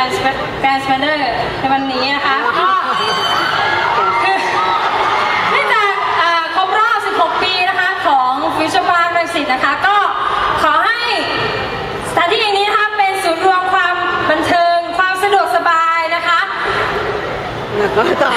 แฟนสปันเดอร์ในวันนี้นะคะก็คือเนื่องจากครบรอบ 16 ปีนะคะของฟิวเจอร์พาร์ครังสิตนะคะ ก็ขอให้สถานที่แห่งนี้นะคะเป็นศูนย์รวมความบันเทิงความสะดวกสบายนะคะ แล้วก็ต่อ